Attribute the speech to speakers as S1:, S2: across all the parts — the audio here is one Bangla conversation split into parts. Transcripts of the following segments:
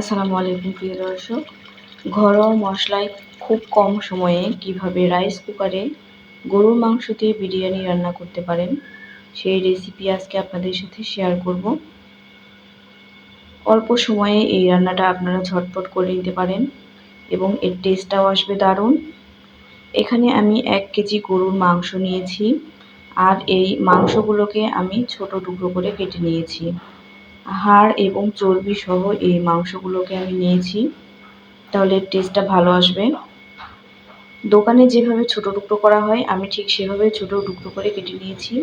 S1: আসসালামু আলাইকুম, প্রিয় দর্শক। ঘরোয়া মশলায় খুব কম সময়ে কীভাবে রাইস কুকারে গরুর মাংস দিয়ে বিরিয়ানি রান্না করতে পারেন, সেই রেসিপি আজকে আপনাদের সাথে শেয়ার করব। অল্প সময়ে এই রান্নাটা আপনারা ঝটপট করে নিতে পারেন এবং এর টেস্টটাও আসবে দারুণ। এখানে আমি এক কেজি গরুর মাংস নিয়েছি আর এই মাংসগুলোকে আমি ছোট টুকরো করে কেটে নিয়েছি। হাড় এবং চর্বি সহ এই মাংসগুলোকে আমি নিয়েছি। তাহলে টেস্টটা ভালো আসবে। দোকানে যেভাবে ছোট টুকরো করা হয়, আমি ঠিক সেভাবে ছোট টুকরো করে কেটে নিয়েছি।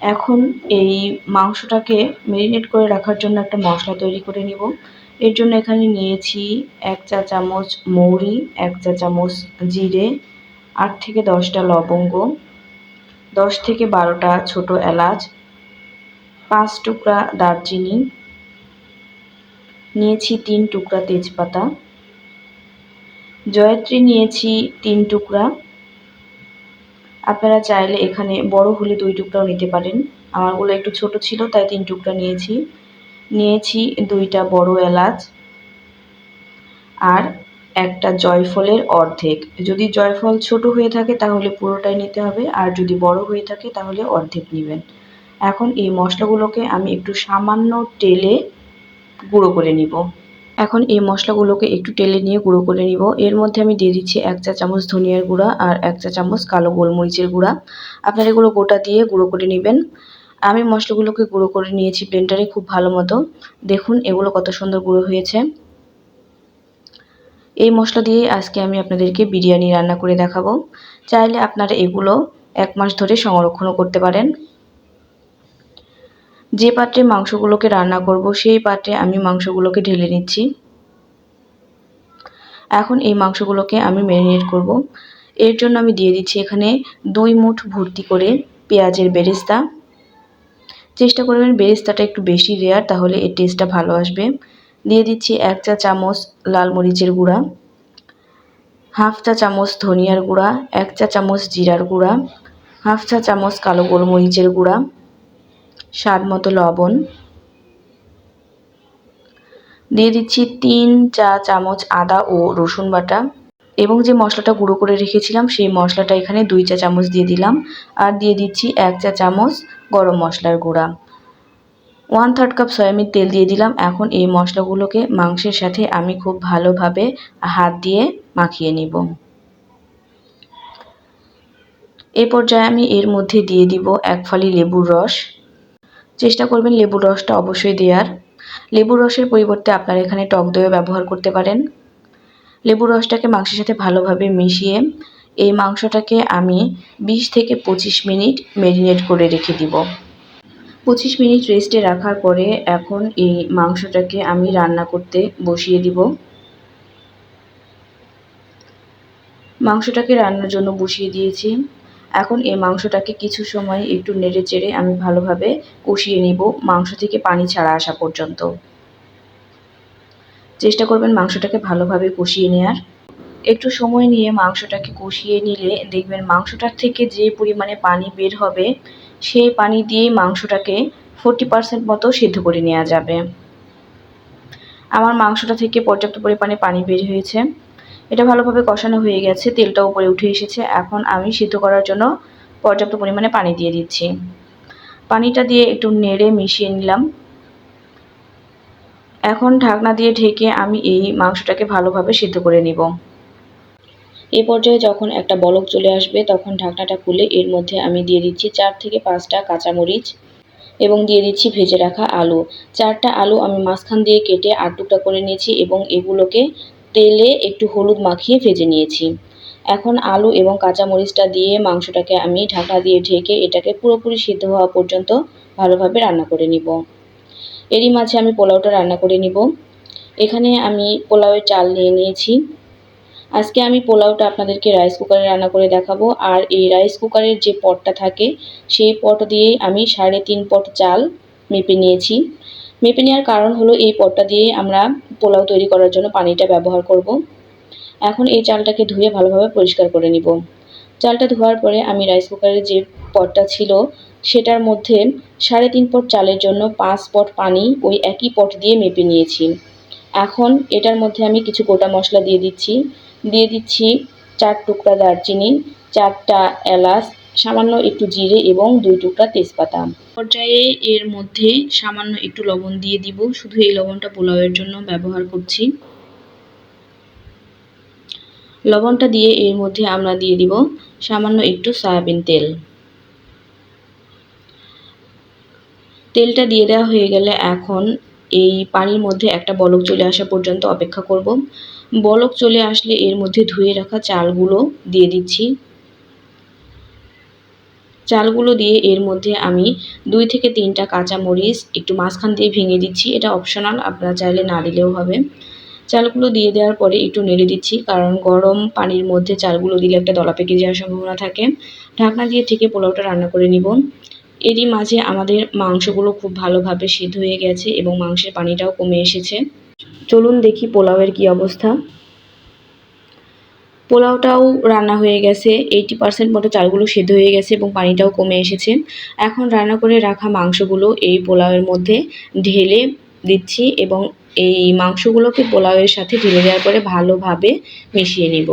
S1: এখন এই মাংসটাকে মেরিনেট করে রাখার জন্য একটা মশলা তৈরি করে নিব। এর জন্য এখানে নিয়েছি এক চা চামচ মৌরি, এক চা চামচ জিরে, আট থেকে দশটা লবঙ্গ, দশ থেকে বারোটা ছোট এলাচ পাঁচ টুকরা দারচিনি, নিয়েছি তিন টুকরা তেজপাতা, জয়ত্রী নিয়েছি তিন টুকরা। আপনারা চাইলে এখানে বড় হলে দুই টুকরাও নিতে পারেন। আমারগুলো একটু ছোট ছিল, তাই তিন টুকরা নিয়েছি। নিয়েছি দুইটা বড় এলাচ আর একটা জয়ফলের অর্ধেক। যদি জয়ফল ছোট হয়ে থাকে তাহলে পুরোটাই নিতে হবে, আর যদি বড় হয়ে থাকে তাহলে অর্ধেক নেবেন। এখন এই মশলাগুলোকে আমি একটু সামান্য তেলে গুঁড়ো করে নিব। এখন এই মশলাগুলোকে একটু তেলে নিয়ে গুঁড়ো করে নিব। এর মধ্যে আমি দিয়ে দিচ্ছি এক চা চামচ ধনিয়ার গুঁড়া আর এক চা চামচ কালো গোলমরিচের গুঁড়া। আপনারা এগুলো গোটা দিয়ে গুঁড়ো করে নেবেন। আমি মশলাগুলোকে গুঁড়ো করে নিয়েছি ব্লেন্ডারে খুব ভালো মতো। দেখুন এগুলো কত সুন্দর গুঁড়ো হয়েছে। এই মশলা দিয়ে আজকে আমি আপনাদেরকে বিরিয়ানি রান্না করে দেখাবো। চাইলে আপনারা এগুলো এক মাস ধরে সংরক্ষণও করতে পারেন। যে পাত্রে মাংসগুলোকে রান্না করব, সেই পাত্রে আমি মাংসগুলোকে ঢেলে নিচ্ছি। এখন এই মাংসগুলোকে আমি ম্যারিনেট করব। এর জন্য আমি দিয়ে দিচ্ছি এখানে দুই মুঠ ভর্তি করে পেঁয়াজের বেরেস্তা। চেষ্টা করবেন বেরেস্তাটা একটু বেশি রেয়ার তাহলে এর টেস্টটা ভালো আসবে। দিয়ে দিচ্ছি এক চা চামচ লাল মরিচের গুঁড়া, হাফ চা চামচ ধনিয়ার গুঁড়া, এক চা চামচ জিরার গুঁড়া, হাফ চা চামচ কালো গোলমরিচের গুঁড়া স্বাদ মতো লবণ। দিয়ে দিচ্ছি তিন চা চামচ আদা ও রসুন বাটা। এবং যে মশলাটা গুঁড়ো করে রেখেছিলাম, সেই মশলাটা এখানে দুই চা চামচ দিয়ে দিলাম। আর দিয়ে দিচ্ছি এক চা চামচ গরম মশলার গুঁড়া। ওয়ান থার্ড কাপ সয়াবিন তেল দিয়ে দিলাম। এখন এই মশলাগুলোকে মাংসের সাথে আমি খুব ভালোভাবে হাত দিয়ে মাখিয়ে নিব। এই পর্যায়ে আমি এর মধ্যে দিয়ে দিব এক ফালি লেবুর রস। চেষ্টা করবেন লেবুর রসটা অবশ্যই দেওয়ার। লেবুর রসের পরিবর্তে আপনারা এখানে টক দইও ব্যবহার করতে পারেন। লেবুর রসটাকে মাংসের সাথে ভালোভাবে মিশিয়ে এই মাংসটাকে আমি 20 থেকে পঁচিশ মিনিট ম্যারিনেট করে রেখে দিব। পঁচিশ মিনিট রেস্টে রাখার পরে এখন এই মাংসটাকে আমি রান্না করতে বসিয়ে দিব। মাংসটাকে রান্নার জন্য বসিয়ে দিয়েছি। এখন এই মাংসটাকে কিছু সময় একটু নেড়ে চেড়ে আমি ভালোভাবে কষিয়ে নিব মাংস থেকে পানি ছাড়া আসা পর্যন্ত। চেষ্টা করবেন মাংসটাকে ভালোভাবে কষিয়ে নেওয়ার একটু সময় নিয়ে মাংসটাকে কষিয়ে নিলে দেখবেন মাংসটার থেকে যে পরিমাণে পানি বের হবে, সেই পানি দিয়েই মাংসটাকে ফোরটি পার্সেন্ট মতো সিদ্ধ করে নেওয়া যাবে। আমার মাংসটা থেকে পর্যাপ্ত পরিমাণে পানি বের হয়েছে। এটা ভালোভাবে কষানো হয়ে গেছে, তেলটা উপরে উঠে এসেছে। এখন আমি সিদ্ধ করার জন্য পর্যাপ্ত পরিমাণে পানি দিয়ে দিচ্ছি। পানিটা দিয়ে একটু নেড়ে মিশিয়ে নিলাম। এখন ঢাকনা দিয়ে ঢেকে আমি এই মাংসটাকে ভালোভাবে সিদ্ধ করে নিব। এ পর্যায়ে যখন একটা বলক চলে আসবে, তখন ঢাকনাটা খুলে এর মধ্যে আমি দিয়ে দিচ্ছি চার থেকে পাঁচটা কাঁচামরিচ এবং দিয়ে দিচ্ছি ভেজে রাখা আলু। চারটা আলু আমি মাঝখান দিয়ে কেটে আট টুকরা করে নিয়েছি এবং এগুলোকে তেলে একটু হলুদ মাখিয়ে ভেজে নিয়েছি। এখন আলু এবং কাঁচামরিচটা দিয়ে মাংসটাকে আমি ঢাকা দিয়ে ঢেকে এটাকে পুরোপুরি সিদ্ধ হওয়া পর্যন্ত ভালোভাবে রান্না করে নিব। এরই মাঝে আমি পোলাওটা রান্না করে নিব। এখানে আমি পোলাওয়ের চাল নিয়ে নিয়েছি। আজকে আমি পোলাওটা আপনাদেরকে রাইস কুকারে রান্না করে দেখাবো। আর এই রাইস কুকারের যে পটটা থাকে, সেই পট দিয়েই আমি সাড়ে তিন পট চাল মেপে নিয়েছি। মেপে নেওয়ার কারণ হলো এই পটটা দিয়ে আমরা পোলাও তৈরি করার জন্য পানিটা ব্যবহার করব। এখন এই চালটাকে ধুয়ে ভালোভাবে পরিষ্কার করে নিব। চালটা ধোয়ার পরে আমি রাইস কুকারের যে পটটা ছিল, সেটার মধ্যে সাড়ে তিন পট চালের জন্য পাঁচ পট পানি ওই একই পট দিয়ে মেপে নিয়েছি। এখন এটার মধ্যে আমি কিছু গোটা মশলা দিয়ে দিচ্ছি। দিয়ে দিচ্ছি চার টুকরা দারচিনি, চারটা এলাচ সামান্য একটু জিরে এবং দুই টুকরা তেজপাতা। পর্যায়ে এর মধ্যে সামান্য একটু লবণ দিয়ে দিব। শুধু এই লবণটা পোলাওয়ের জন্য ব্যবহার করছি। লবণটা দিয়ে এর মধ্যে আমরা দিয়ে দিব সামান্য একটু সয়াবিন তেল। তেলটা দিয়ে দেওয়া হয়ে গেলে এখন এই পানির মধ্যে একটা বলক চলে আসা পর্যন্ত অপেক্ষা করব। বলক চলে আসলে এর মধ্যে ধুয়ে রাখা চালগুলো দিয়ে দিচ্ছি। চালগুলো দিয়ে এর মধ্যে আমি দুই থেকে তিনটা কাঁচা মরিচ একটু মাঝখান দিয়ে ভেঙে দিচ্ছি। এটা অপশনাল আপনারা চাইলে না দিলেও হবে। চালগুলো দিয়ে দেওয়ার পরে একটু নেড়ে দিচ্ছি, কারণ গরম পানির মধ্যে চালগুলো দিলে একটা দলা পেকে যাওয়ার সম্ভাবনা থাকে। ঢাকনা দিয়ে থেকে পোলাওটা রান্না করে নিব। এরই মাঝে আমাদের মাংসগুলো খুব ভালোভাবে সিদ্ধ হয়ে গেছে এবং মাংসের পানিটাও কমে এসেছে। চলুন দেখি পোলাওয়ের কি অবস্থা। পোলাওটাও রান্না হয়ে গেছে এইটি পার্সেন্ট মতো চালগুলো সেদ্ধ হয়ে গেছে এবং পানিটাও কমে এসেছে। এখন রান্না করে রাখা মাংসগুলো এই পোলাওয়ের মধ্যে ঢেলে দিচ্ছি এবং এই মাংসগুলোকে পোলাওয়ের সাথে ঢেলে দেওয়ার পরে ভালোভাবে মিশিয়ে নেব।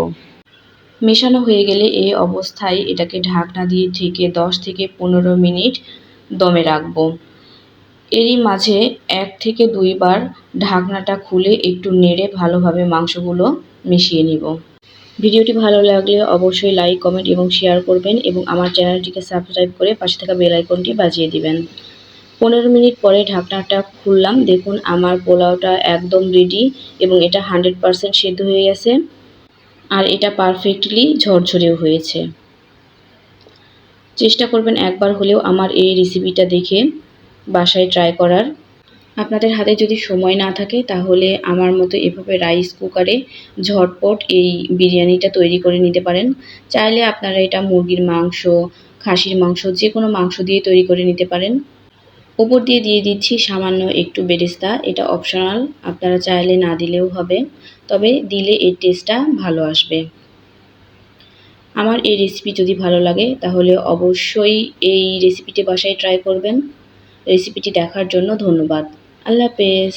S1: মেশানো হয়ে গেলে এই অবস্থায় এটাকে ঢাকনা দিয়ে ঢেকে দশ থেকে পনেরো মিনিট দমে রাখব। এরই মাঝে এক থেকে দুইবার ঢাকনাটা খুলে একটু নেড়ে ভালোভাবে মাংসগুলো মিশিয়ে নিব। ভিডিওটি ভালো লাগলে অবশ্যই লাইক, কমেন্ট এবং শেয়ার করবেন এবং আমার চ্যানেলটিকে সাবস্ক্রাইব করে পাশে থাকা বেল আইকনটি বাজিয়ে দিবেন। পনেরো মিনিট পরে ঢাকনাটা খুললাম। দেখুন, আমার পোলাওটা একদম রেডি এবং এটা হান্ড্রেড পারসেন্ট সেদ্ধ হয়ে গেছে। আর এটা পারফেক্টলি ঝরঝরেও হয়েছে। চেষ্টা করবেন একবার হলেও আমার এই রেসিপিটা দেখে বাসায় ট্রাই করার। আপনাদের হাতে যদি সময় না থাকে, তাহলে আমার মতো এভাবে রাইস কুকারে ঝটপট এই বিরিয়ানিটা তৈরি করে নিতে পারেন। চাইলে আপনারা এটা মুরগির মাংস, খাসির মাংস, যে কোনো মাংস দিয়ে তৈরি করে নিতে পারেন। ওপর দিয়ে দিয়ে দিচ্ছি সামান্য একটু বেরেস্তা, এটা অপশনাল, আপনারা চাইলে না দিলেও হবে, তবে দিলে এর টেস্টটা ভালো আসবে। আমার এই রেসিপি যদি ভালো লাগে, তাহলে অবশ্যই এই রেসিপিটি বাসায় ট্রাই করবেন। রেসিপিটি দেখার জন্য ধন্যবাদ। আল্লাহ হাফেজ।